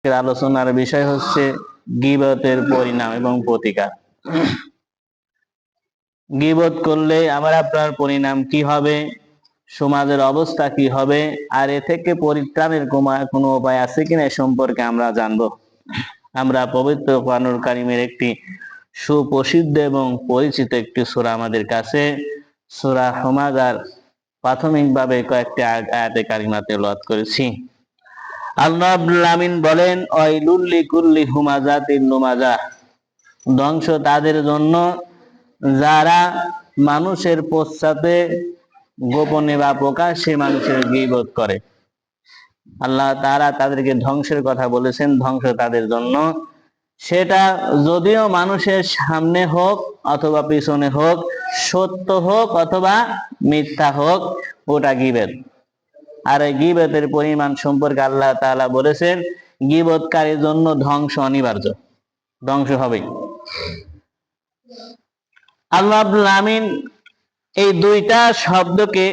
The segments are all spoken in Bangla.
আজকের আলোচনার বিষয় হচ্ছে গিবতের পরিণাম এবং প্রতিকার। গিবত করলে আমার আপনার পরিণাম কি হবে? সমাজের অবস্থা কি হবে? আর এ থেকে পরিত্রাণের কোনো উপায় আছে কিনা এ সম্পর্কে আমরা জানব। আমরা পবিত্র কোরআনুল কারিমের একটি সুপ্রসিদ্ধ এবং পরিচিত একটি সূরা আমাদের কাছে। সূরা হুমাজার প্রাথমিকভাবে কয়েকটি আয়াত- আয়াতে কারিমা তেলাওয়াত করেছি। আল্লাহ আমিন বলেন ওয়াইলুল কুল্লি হুমাজাতিল লুমাজা ধ্বংস তাদের জন্য। যারা মানুষের পশ্চাতে গোপনে বা প্রকাশ্যে মানুষের গীবত করে। আল্লাহ তারা তাদেরকে ধ্বংসের কথা বলেছেন, ধ্বংস তাদের জন্য। সেটা যদিও মানুষের সামনে হোক অথবা পিছনে হোক, সত্য হোক অথবা মিথ্যা হোক, ওটা গিবেত। আর গিবতের পরিমাণ সম্পর্কে আল্লাহ তাআলা বলেছেন, গিবতকারীর জন্য ধ্বংস অনিবার্য। ধ্বংস হবেই। আল্লাহ রাব্বুল আমিন এই দুইটা শব্দকে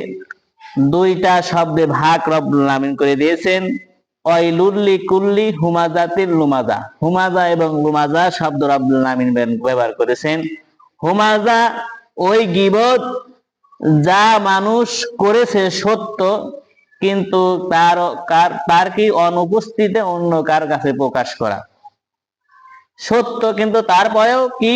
দুইটা শব্দে ভাগ রব্বুল আমিন করে দিয়েছেন। অয়লুল্লি কুল্লি হুমাজাতির লুমাজা। হুমাজা এবং লুমাজা শব্দ রব্বুল আমিন ব্যবহার করেছেন। হুমাজা ওই গিবত যা মানুষ করেছে সত্য কিন্তু তার তার কি অনুপস্থিতিতে অন্য কার কাছে প্রকাশ করা? সত্য, কিন্তু তারপরেও কি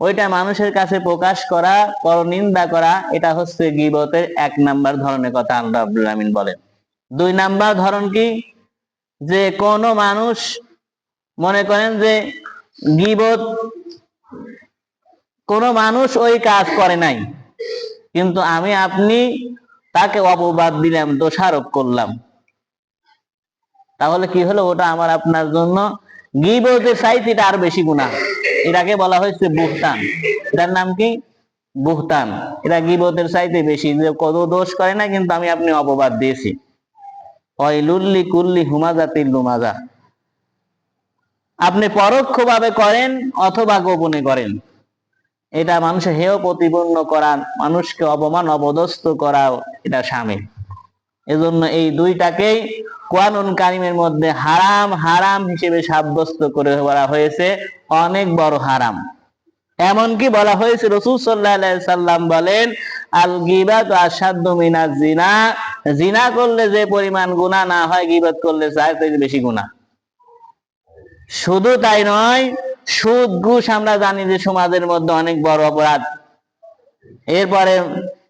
ওইটা মানুষের কাছে প্রকাশ করা, পরনিন্দা করা, এটা হচ্ছে গিবতের এক নাম্বার ধরনের কথা আল্লাহ আব্দুল আমিন বলেন। দুই নাম্বার ধরন কি? যে কোন মানুষ মনে করেন যে গিবত, কোন মানুষ ওই কাজ করে নাই। কিন্তু আমি, আপনি তাকে অপবাদ দিলাম, দোষারোপ করলাম। তাহলে কি হলো? ওটা আমার আপনার জন্য গিবতের এটা আর বেশি গুণা এটাকে বলা হয়েছে বুহতান। এটার নাম কি? বুহতান। এটা গিবতের চাইতে বেশি। কত দোষ করে না, কিন্তু আমি আপনি অপবাদ দিয়েছি। অয়লুল্লি কুল্লি হুমাজাতিল লুমাজা। আপনি পরোক্ষভাবে করেন অথবা গোপনে করেন। এটা মানুষের হেয় প্রতিপন্ন করা, মানুষকে অপমান, অপদস্থ করা এটা সামিল। এজন্য এই দুইটাকেই কোরআনুল কারিমের মধ্যে হারাম হারাম হিসেবে সাব্যস্ত করে বলা হয়েছে। অনেক বড় হারাম। এমনকি বলা হয়েছে, রসুল সাল্লাহ সাল্লাম বলেন আল গিবাত আসাদ্দ মিনা জিনা। জিনা করলে যে পরিমাণ গুনাহ না হয়, গিবাত করলে চায় তাই বেশি গুনাহ। শুধু তাই নয় সুদ, ঘুষ আমরা জানি যে সমাজের মধ্যে অনেক বড় অপরাধ। এরপরে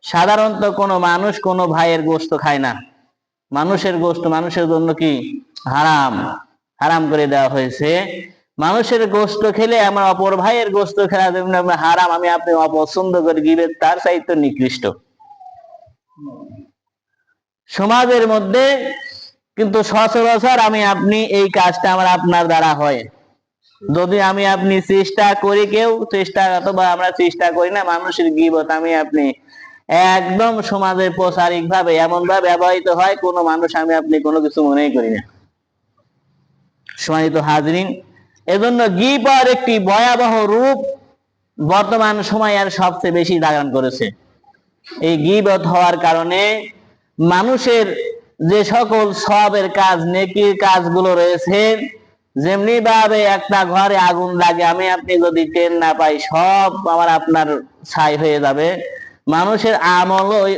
সাধারণত কোনো মানুষ কোনো ভাইয়ের গোস্ত খায় না। মানুষের গোস্ত মানুষের জন্য কি? হারাম। হারাম করে দেওয়া হয়েছে। মানুষের গোস্ত খেলে আমার অপর ভাইয়ের গোস্ত খেলা হারাম, আমি আপনি অপছন্দ করে গিলে তার চাইতে নিকৃষ্ট। সমাজের মধ্যে কিন্তু সচরাচর আমি আপনি এই কাজটা আমার আপনার দ্বারা হয়। যদি আমি আপনি চেষ্টা করি কেউ, চেষ্টা অথবা আমরা চেষ্টা করি না, মানুষের গিবত আমি আপনি একদম সমাজে প্রসারিক ভাবে এমন ভাবে ব্যবহৃত হয়, কোনো মানুষ আমি আপনি কোনো কিছু মনেই করি না। সম্মানিত হাজরিন, এজন্য গিবর একটি ভয়াবহ রূপ বর্তমান সময় আর সবচেয়ে বেশি দাগান করেছে। এই গিবত হওয়ার কারণে মানুষের যে সকল সবের কাজ, নেকির কাজগুলো রয়েছে যেমনি ভাবে একটা ঘরে আগুন লাগে, আমি আপনি যদি টেন না পাই, সব আমার আপনার ছাই হয়ে যাবে। মানুষের আমল ওই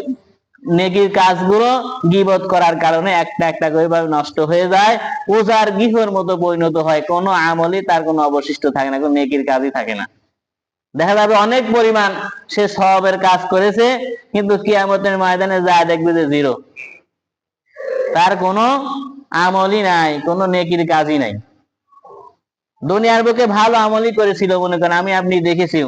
নেকির কাজগুলো গিবত করার কারণে একটা একটা করে নষ্ট হয়ে যায়। ওজার গৃহর মতো পরিণত হয়, কোনো আমলই তার কোনো অবশিষ্ট থাকে না, কোনো নেকির কাজই থাকে না। দেখা যাবে অনেক পরিমাণ সে সবের কাজ করেছে, কিন্তু কিয়ামতের ময়দানে যা দেখবে যে জিরো তার কোনো আমলই নাই, কোনো নেকির কাজই নাই। দুনিয়ার বুকে ভালো আমলই করেছিল মনে করেন, আমি আপনি দেখেছি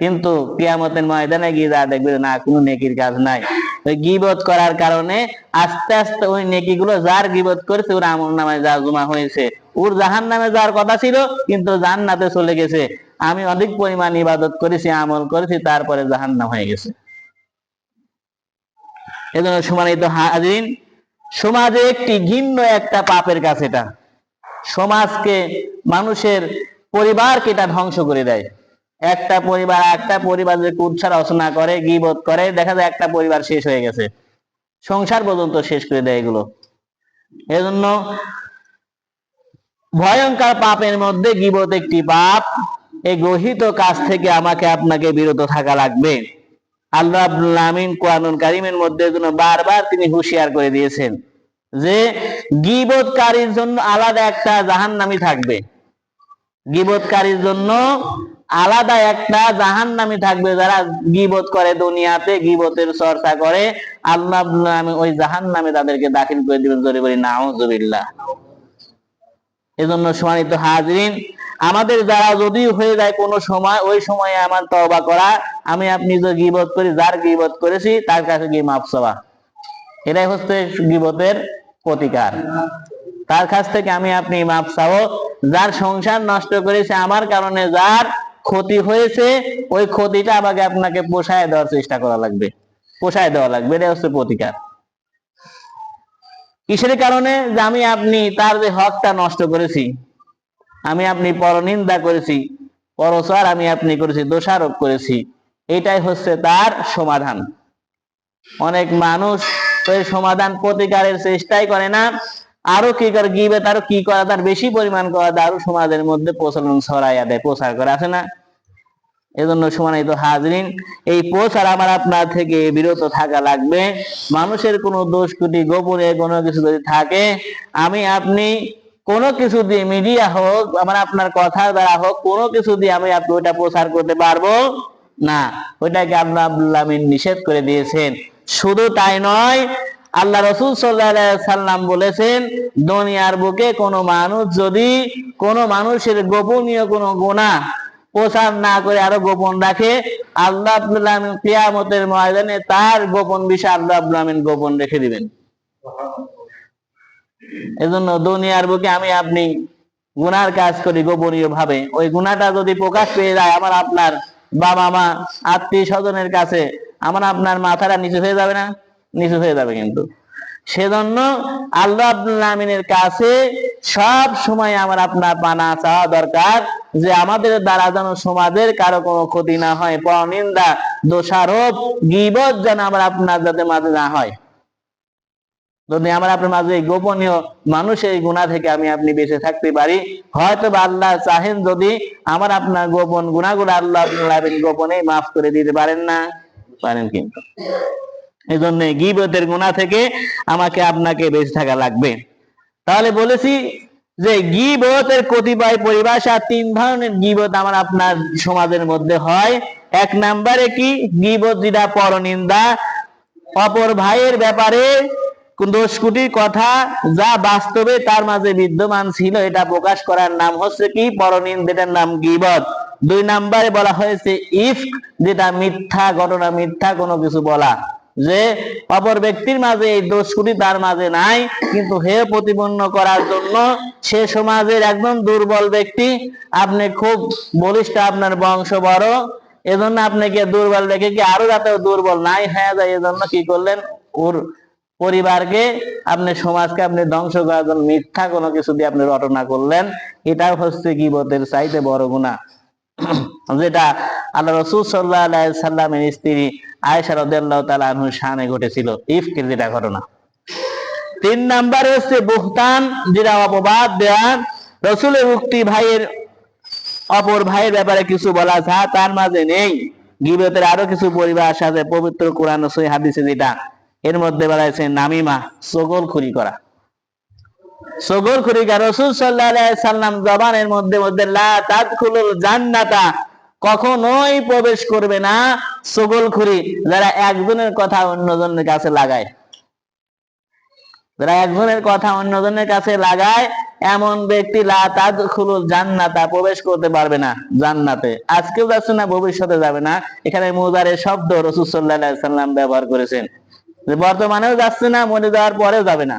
কিন্তু কিয়ামতের ময়দানে গিয়ে যা দেখবে না, কোনো নেকির কাজ নাই। ওই গিবত করার কারণে আস্তে আস্তে ওই নেকি গুলো যার গিবত করেছে, ওর আমল নামায় যা জমা হয়েছে। ওর জাহান নামে যাওয়ার কথা ছিল, কিন্তু জান্নাতে চলে গেছে। আমি অধিক পরিমাণ ইবাদত করেছি, আমল করেছি, তারপরে জাহান নাম হয়ে গেছে। এজন্য সমানিত হাজিন সমাজে একটি ঘিন্ন একটা পাপের কাছে এটা। সমাজকে মানুষের পরিবারকে এটা ধ্বংস করে দেয়। একটা পরিবার একটা পরিবার যে কুৎসা রচনা করে, গিবত করে, দেখা যায় একটা পরিবার শেষ হয়ে গেছে। সংসার পর্যন্ত শেষ করে দেয় এগুলো। এজন্য ভয়ঙ্কর পাপের মধ্যে গিবত একটি পাপ, এই গ্রহিত কাজ থেকে আমাকে আপনাকে বিরত থাকা লাগবে। আল্লাহ আমিন কোরআনুল কারিমের মধ্যে জন্য বারবার তিনি হুঁশিয়ার করে দিয়েছেন যে গিবতকারীর জন্য আলাদা একটা জাহান্নামী থাকবে। গিবতকারীর জন্য আলাদা একটা জাহান্নামী থাকবে যারা গিবত করে দুনিয়াতে, গিবতের চর্চা করে। আল্লাহ আমিন ওই জাহান্নামে তাদেরকে দাখিল করে দিবেন জোরে বলি, নাউজুবিল্লাহ। এজন্য সম্মানিত হাজরিন, আমাদের দ্বারা যদি হয়ে যায় কোনো সময়, ওই সময়ে আমার তওবা করা, আমি আপনি যে গিবত করি, যার গিবত করেছি, তার কাছে গিয়ে মাপ চাওয়া। এটাই হচ্ছে গিবতের প্রতিকার। তার কাছ থেকে আমি আপনি মাপ চাবো। যার সংসার নষ্ট করেছে আমার কারণে যার ক্ষতি হয়েছে, ওই ক্ষতিটা আমাকে আপনাকে পোষায় দেওয়ার চেষ্টা করা লাগবে। পোষায় দেওয়া লাগবে এটা হচ্ছে প্রতিকার। কিসের কারণে? যে আমি আপনি তার যে হকটা নষ্ট করেছি, আমি আপনি পরনিন্দা করেছি পরচার আমি আপনি করেছি, দোষারোপ করেছি, এটাই হচ্ছে তার সমাধান। অনেক মানুষ সমাধান প্রতিকারের চেষ্টাই করে না। আরও কি করে গিবে, তারও কি করা, তার বেশি পরিমাণ করা আরও সমাজের মধ্যে প্রচলন ছড়াইয়া দেয়, প্রচার করে আছে না। এজন্য সমানিত হাজরিন, এই প্রচার আমার আপনার থেকে বিরত থাকা লাগবে। মানুষের কোনো দোষ ত্রুটি, গোপনে কোনো কিছু যদি থাকে, আমি, আপনি কোনো কিছু দিয়ে মিডিয়া হোক, আমার আপনার কথা দ্বারা হোক, কোনো কিছু দিয়ে আমি আপনি ওইটা প্রচার করতে পারব না। ওইটাকে আল্লাহ আব্দুল্লাহ নিষেধ করে দিয়েছেন। শুধু তাই নয় আল্লাহ রসুল সাল্লাম বলেছেন, দুনিয়ার বুকে কোনো মানুষ যদি কোনো মানুষের গোপনীয় কোনো গুণা প্রচার না করে আরও গোপন রাখে, আল্লাহ কিয়ামতের ময়দানে তার গোপন বিষয় আল্লাহ আমিন গোপন রেখে দিবেন। এজন্য দুনিয়ার বুকে আমি আপনি গুনার কাজ করি গোপনীয় ভাবে ওই গুনাটা যদি প্রকাশ পেয়ে যায় আমার আপনার বাবা মা আত্মীয় স্বজনের কাছে, আমার আপনার মাথাটা নিচু হয়ে যাবে না? নিচু হয়ে যাবে কিন্তু। সেজন্য আল্লাহ আব্দুল আমিনের কাছে সব সময় আমার আপনার পানা চাওয়া দরকার যে আমাদের দ্বারা যেন সমাজের কারও কোনো ক্ষতি না হয়, পরনিন্দা, দোষারোপ, গিবত যেন আমার আপনার যাতে মাঝে না হয়। যদি আমার আপনার মাঝে এই গোপনীয় মানুষের গুণা থেকে আমি আপনি বেঁচে থাকতে পারি হয়তো বা আল্লাহ চাহেন যদি আমার আপনার গোপন গুণাগুলো আল্লাহ গোপনে মাফ করে দিতে পারেন না। পারেন কিন্তু। এই জন্য গিবতের গুণা থেকে আমাকে আপনাকে বেঁচে থাকা লাগবে। তাহলে বলেছি যে গিবতের কতিপয় পরিভাষা তিন ধরনের গিবত আমার আপনার সমাজের মধ্যে হয়। এক নাম্বারে কি? গিবত যেটা পরনিন্দা, অপর ভাইয়ের ব্যাপারে দোষকুটির কথা যা বাস্তবে তার মাঝে বিদ্যমান ছিল, এটা প্রকাশ করার নাম হচ্ছে কি? পরনিন্দার নাম গিবত। দুই নাম্বারে বলা হয়েছে ইফক, যেটা মিথ্যা, ঘটনা মিথ্যা কোনো কিছু বলা। যে অপর ব্যক্তির মাঝে এই দোষগুলি তার মাঝে নাই, কিন্তু হে প্রতিপন্ন করার জন্য সে সমাজের একদম দুর্বল ব্যক্তি, আপনি খুব বলিষ্ঠ আপনার বংশ বড়, এজন্য আপনাকে দুর্বল দেখে কি আরও যাতে দুর্বল নাই হয়ে যায়, এজন্য কি করলেন? ওর পরিবারকে আপনি সমাজকে আপনি ধ্বংস করার জন্য মিথ্যা কোনো কিছু দিয়ে আপনি রটনা করলেন, এটাও হচ্ছে গিবতের চাইতে বড় গুণা যেটা আল্লাহ রসুল সাল্লাহ সাল্লামের স্ত্রী আয়েশা রদাল্লাহ তালা শানে ঘটেছিল। ইফকের যেটা ঘটনা। তিন নাম্বার হচ্ছে বুহতান, যেটা অপবাদ দেওয়া রসুলের উক্তি ভাইয়ের অপর ভাইয়ের ব্যাপারে কিছু বলা যা তার মাঝে নেই। গিবতের আরও কিছু পরিবার সাথে পবিত্র কোরআন সহিহ হাদিসে যেটা। এর মধ্যে বলা হয়েছে নামিমা, সগল খুরি করা। সগল খুরি করা। রসুল সাল্লাহ সাল্লাম জবানের মধ্যে মধ্যে লা তাদখুলুল জান্নাতা কখনোই প্রবেশ করবে না সগল খুরি যারা একজনের কথা অন্যজনের কাছে লাগায়। যারা একজনের কথা অন্যজনের কাছে লাগায়, এমন ব্যক্তি জান্নাতা, প্রবেশ করতে পারবে না জান্নাতে। আজকেও যাচ্ছে না, ভবিষ্যতে যাবে না। এখানে মুজারের শব্দ রসুল সাল্লাহ সাল্লাম ব্যবহার করেছেন। বর্তমানেও যাচ্ছে না, মরে যাওয়ার পরেও যাবে না।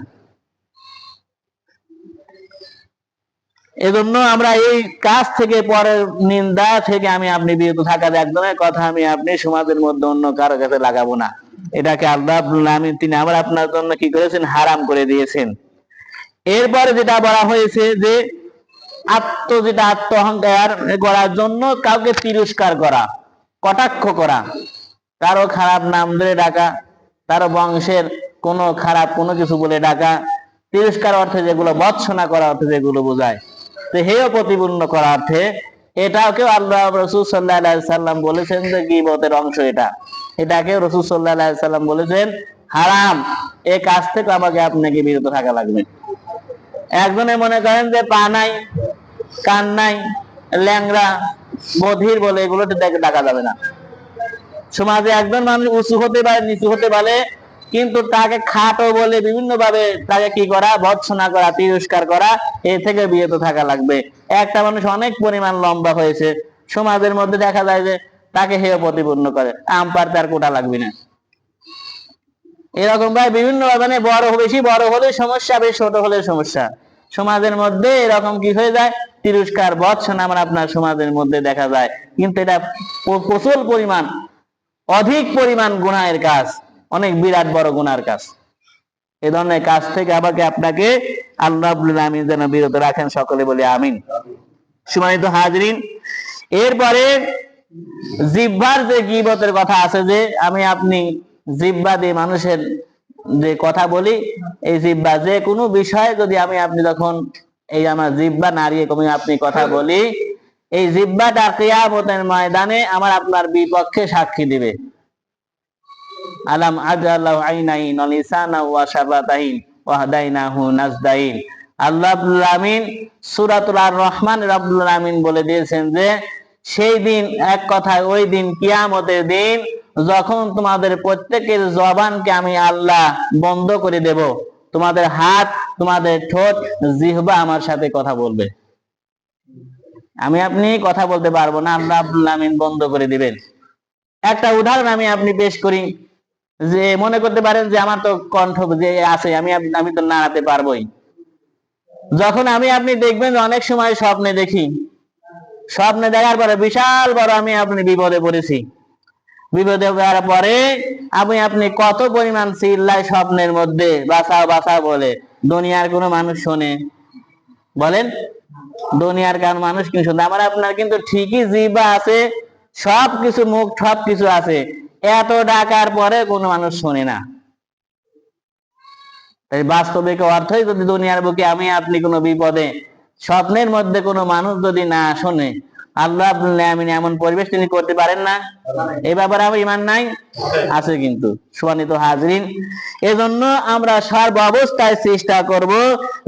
এজন্য আমরা এই কাজ থেকে পরের নিন্দা থেকে আমি আপনি বিরত থাকার একজনের কথা আমি আপনি সমাজের মধ্যে অন্য কারও কাছে লাগাবো না। এটাকে আল্লাহ আমিন তিনি আবার আপনার জন্য কি করেছেন? হারাম করে দিয়েছেন। এরপরে যেটা বলা হয়েছে যে, আত্ম যেটা আত্ম অহংকার করার জন্য কাউকে তিরস্কার করা, কটাক্ষ করা। কারও খারাপ নাম ধরে ডাকা, কারও বংশের কোনো খারাপ কোনো কিছু বলে ডাকা, তিরস্কার অর্থে যেগুলো বৎসনা করা অর্থে যেগুলো বোঝায়। তো হেয় প্রতিপূর্ণ করার্থে এটাকেও আল্লাহ রসুল সাল্লাহ সাল্লাম বলেছেন যে গিবতের অংশ এটা। এটাকে রসুল সাল্লাহ সাল্লাম বলেছেন, হারাম এই কাজ থেকে আমাকে আপনাকে বিরত থাকা লাগবে। একজনে মনে করেন যে পা নাই, কান নাই ল্যাংরা বধির বলে এগুলোতে দেখে ডাকা যাবে না। সমাজে একজন মানুষ উঁচু হতে পারে, নিচু হতে পারে কিন্তু তাকে খাটো বলে বিভিন্ন ভাবে তাকে কি করা? ভৎসনা করা, তিরস্কার করা, এ থেকে বিরত থাকা লাগবে। একটা মানুষ অনেক পরিমাণ লম্বা হয়েছে। সমাজের মধ্যে দেখা যায় যে তাকে হেয় প্রতিপন্ন করে। আম্পার তার কোটা লাগবে না। এরকম ভাই বিভিন্ন মানে বড় বেশি বড় হলে সমস্যা, বেশ ছোট হলে সমস্যা। সমাজের মধ্যে এরকম কি হয়ে যায়? তিরস্কার বৎসন আমার আপনার সমাজের মধ্যে দেখা যায়। কিন্তু এটা প্রচুর পরিমাণ, অধিক পরিমাণ গুণায়ের কাজ। অনেক বিরাট বড় গুনার কাজ। এ ধরনের কাজ থেকে আমাকে আপনাকে আল্লাহ আমিন যেন বিরত রাখেন, সকলে বলে আমিন। সম্মানিত হাজরিন, এরপরে জিব্বার যে গিবতের কথা আছে যে, আমি আপনি জিব্বা দিয়ে মানুষের যে কথা বলি, এই জিব্বা যে কোনো বিষয়ে যদি আমি আপনি যখন এই আমার জিব্বা নাড়িয়ে কমে আপনি কথা বলি, এই জিব্বাটা কিয়ামতের ময়দানে আমার আপনার বিপক্ষে সাক্ষী দিবে। আলাম আজাল্লাহু আইনাইন লিসানা ওয়া শাফাতাইন ওয়া হাদাইনাহু নাজদাইন আমিন সূরাতুল আর রহমান রাব্বুল আমিন বলে দিয়েছেন যে, সেই দিন এক কথায় ওই দিন কিয়ামতের দিন যখন তোমাদের প্রত্যেকের জবানকে আমি আল্লাহ বন্ধ করে দেব, তোমাদের হাত, তোমাদের ঠোঁট, জিহ্বা আমার সাথে কথা বলবে। আমি আপনি কথা বলতে পারব না, আল্লাহ রাব্বুল আমিন বন্ধ করে দিবেন। একটা উদাহরণ আমি আপনি পেশ করি। যে মনে করতে পারেন যে আমার তো কণ্ঠ যে আছে, আমি আমি তো নাড়াতে পারবোই। যখন আমি, আপনি দেখবেন অনেক সময় স্বপ্নে দেখি, স্বপ্নে দেখার পরে বিশাল বড় আমি আপনি বিপদে পড়েছি। বিপদে পড়ার পরে আমি, আপনি কত পরিমাণ চিল্লাই স্বপ্নের মধ্যে বাঁচাও বাঁচাও বলে, দুনিয়ার কোনো মানুষ শোনে। বলেন, দুনিয়ার কারণ মানুষ কি শুনতে আমার, আপনার কিন্তু ঠিকই জিবা আছে সব কিছু মুখ সব কিছু আছে। এত ডাকার পরে কোনো মানুষ শোনে না। তাই বাস্তবিক অর্থই যদি দুনিয়ার বুকে আমি, আপনি কোনো বিপদে, স্বপ্নের মধ্যে কোনো মানুষ যদি না শোনে, আল্লাহ আমিন এমন পরিবেশ তিনি করতে পারেন না? এই ব্যাপারে আমার ইমান নাই? আছে কিন্তু সুমানিত হাজরিন। এজন্য আমরা সর্ব অবস্থায় চেষ্টা করব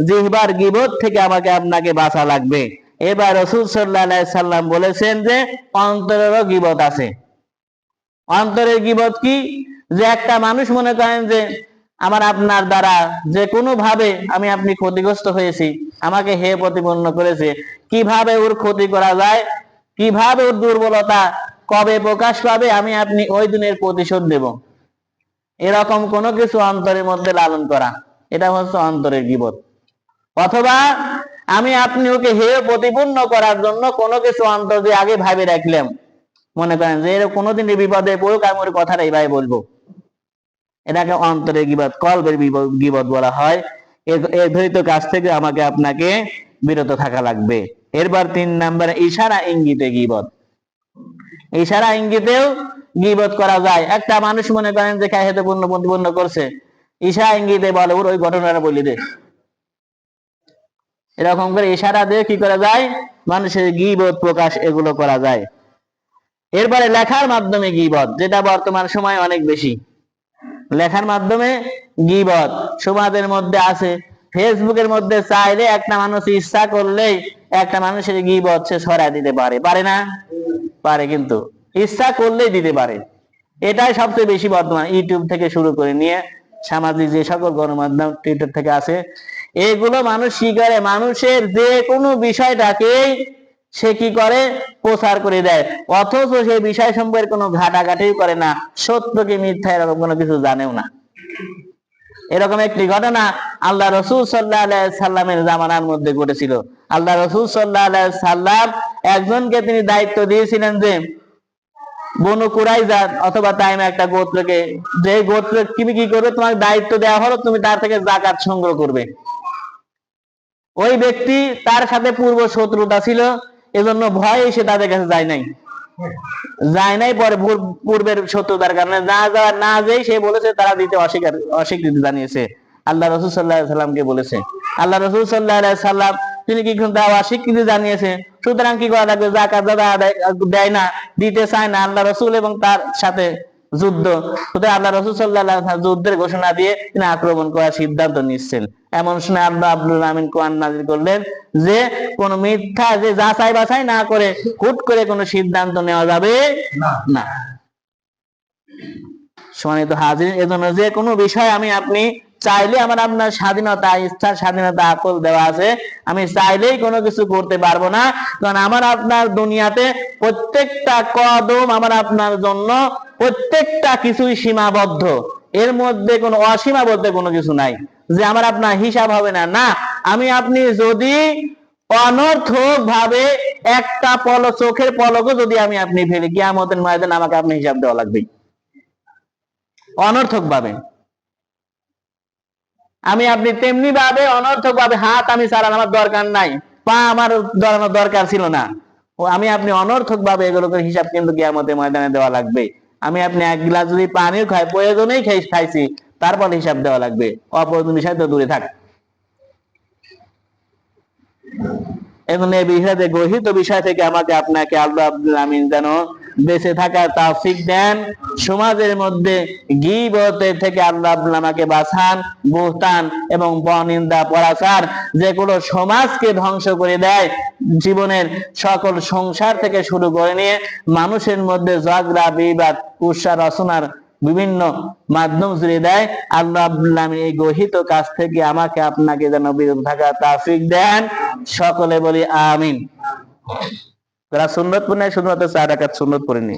জিহবার গিবত থেকে আমাকে আপনাকে বাঁচা লাগবে। এবার রসুল সাল্লাহ সাল্লাম বলেছেন যে, অন্তরেরও গিবত আছে। অন্তরের গিবত কি? যে একটা মানুষ মনে করেন যে আমার আপনার দ্বারা যে কোনো ভাবে আমি আপনি ক্ষতিগ্রস্ত হয়েছি, আমাকে হে প্রতিপন্ন করেছে। কীভাবে ওর ক্ষতি করা যায়? কীভাবে ওর দুর্বলতা কবে প্রকাশ পাবে? আমি আপনি ওই দিনের প্রতিশোধ দেব এরকম কোনো কিছু অন্তরের মধ্যে লালন করা, এটা হচ্ছে অন্তরের গিবত। অথবা আমি আপনি ওকে হে প্রতিপূর্ণ করার জন্য কোনো কিছু অন্তর দিয়ে আগে ভাবে রাখলাম। মনে করেন যে এর কোনোদিন এই বিপদে পড়ুক, আমি ওর কথাটা এইভাবে বলব। এটাকে অন্তরের কলবের বিব- গিবত বলা হয়। এর- ধরিত কাজ থেকে আমাকে আপনাকে বিরত থাকা লাগবে। এরপর তিন নম্বরে, ইশারা ইঙ্গিতে গিবত। ইশারা ইঙ্গিতেও গিবত করা যায়। একটা মানুষ মনে করেন যে খাইতে পূর্ণ প্রতিপন্ন করছে। ইশারা ইঙ্গিতে বলে, ওর ওই ঘটনাটা বলি দে। এরকম করে ইশারা দিয়ে কি করা যায়? মানুষের গিবত প্রকাশ এগুলো করা যায়। এরপরে লেখার মাধ্যমে গিবত, যেটা বর্তমান সময় অনেক বেশি। লেখার মাধ্যমে গিবত সমাজের মধ্যে আছে। ফেসবুকের মধ্যে চাইলে একটা মানুষ ইচ্ছা করলেই একটা মানুষের গিবত সে ছড়ায় দিতে পারে। পারে না? পারে কিন্তু। ইচ্ছা করলেই দিতে পারে। এটাই সবচেয়ে বেশি বর্তমান। ইউটিউব থেকে শুরু করে নিয়ে সামাজিক যে সকল গণমাধ্যম টুইটার থেকে আছে, এগুলো মানুষ কি করে? মানুষের যে কোনো বিষয়টাকেই সে কি করে? প্রচার করে দেয়। অথচ সেই বিষয় সম্পর্কে কোনো ঘাটাঘাটিও করে না। সত্যকে মিথ্যা এরকম কোনো কিছু জানেও না। এরকম একটি ঘটনা আল্লাহ রসুল সাল্লাহ সাল্লামের জামানার মধ্যে ঘটেছিল। আল্লাহ রসুল সাল্লাহ সাল্লাম একজনকে তিনি দায়িত্ব দিয়েছিলেন যে বনু কুরাইজা অথবা টাইম একটা গোত্রকে, যে গোত্র তুমি কি করবে? তোমার দায়িত্ব দেওয়া হলো, তুমি তার থেকে জাকাত সংগ্রহ করবে। ওই ব্যক্তি তার সাথে পূর্ব শত্রুতা ছিল। এজন্য ভয়ে সে তাদের কাছে যায় নাই। যায় নাই, পরে পূর্বের শত্রুতার কারণে না যাওয়ার না যেই সে বলেছে তারা দিতে অস্বীকার, অস্বীকৃতি জানিয়েছে। আল্লাহ রসুল সাল্লাহ সাল্লামকে বলেছে। আল্লাহ রসুল সাল্লাহ সাল্লাম, তিনি কি দেওয়া অস্বীকৃতি জানিয়েছে? সুতরাং কি করা লাগবে? জাকাত দাদা দেয় না, দিতে চায় না। আল্লাহ রসুল এবং তার সাথে যুদ্ধ। সুতরাং আল্লাহ রসুল সাল্লাহ যুদ্ধের ঘোষণা দিয়ে তিনি আক্রমণ করার সিদ্ধান্ত নিচ্ছেন। এমন সময় আল্লাহ আব্দুল আমিন কোরআন নাজির করলেন যে কোন মিথ্যা যে যাচাই বাছাই না করে হুট করে কোনো সিদ্ধান্ত নেওয়া যাবে না। সম্মানিত হাজির এজন্য যে কোনো বিষয় আমি আপনি চাইলে আমার আপনার স্বাধীনতা, ইচ্ছার স্বাধীনতা আকল দেওয়া আছে। আমি চাইলেই কোনো কিছু করতে পারব না। কারণ আমার আপনার দুনিয়াতে প্রত্যেকটা কদম আমার আপনার জন্য প্রত্যেকটা কিছুই সীমাবদ্ধ। এর মধ্যে কোনো অসীমাবদ্ধ কোনো কিছু নাই। যে আমার আপনার হিসাব হবে না। না, আমি আপনি যদি অনর্থক ভাবে একটা পল, চোখের পলকও যদি আমি আপনি ফেলি, কিয়ামতের ময়দান আমাকে আপনি হিসাব দেওয়া লাগবে অনর্থক ভাবে আমি আপনি তেমনি ভাবে, অনর্থক ভাবে হাত আমি চালান আমার দরকার নাই। পা আমার দরানোর দরকার ছিল না। ও, আমি আপনি অনর্থক ভাবে এগুলোকে হিসাব কিন্তু কিয়ামতের ময়দানে দেওয়া লাগবে। আমি আপনি এক গ্লাস যদি পানিও খাই, প্রয়োজনেই খাই, খাইছি, তারপর হিসাব দেওয়া লাগবে। অপ্রয়োজন বিষয় তো দূরে থাক। এবং এই বিষয়তে গহিত বিষয় থেকে আমাকে আপনাকে আল্লাহ আব্দুল আমিন যেন বেঁচে থাকার তাফিক দেন। সমাজের মধ্যে গিবতের থেকে আল্লাহ আমাকে বাঁচান বুহতান এবং বনিন্দা পরাচার। যেগুলো সমাজকে ধ্বংস করে দেয়, জীবনের সকল সংসার থেকে শুরু করে নিয়ে মানুষের মধ্যে ঝগড়া, বিবাদ কুৎসা রচনার বিভিন্ন মাধ্যম জুড়ে দেয়। আল্লাহ আব্দুল্লাহ এই গহিত কাজ থেকে আমাকে আপনাকে যেন বিরত থাকার তাফিক দেন। সকলে বলি আমিন। যারা সুন্নত পড়ে নাই শুধুমাত্র চার রাকাত সুন্নত পড়ে নি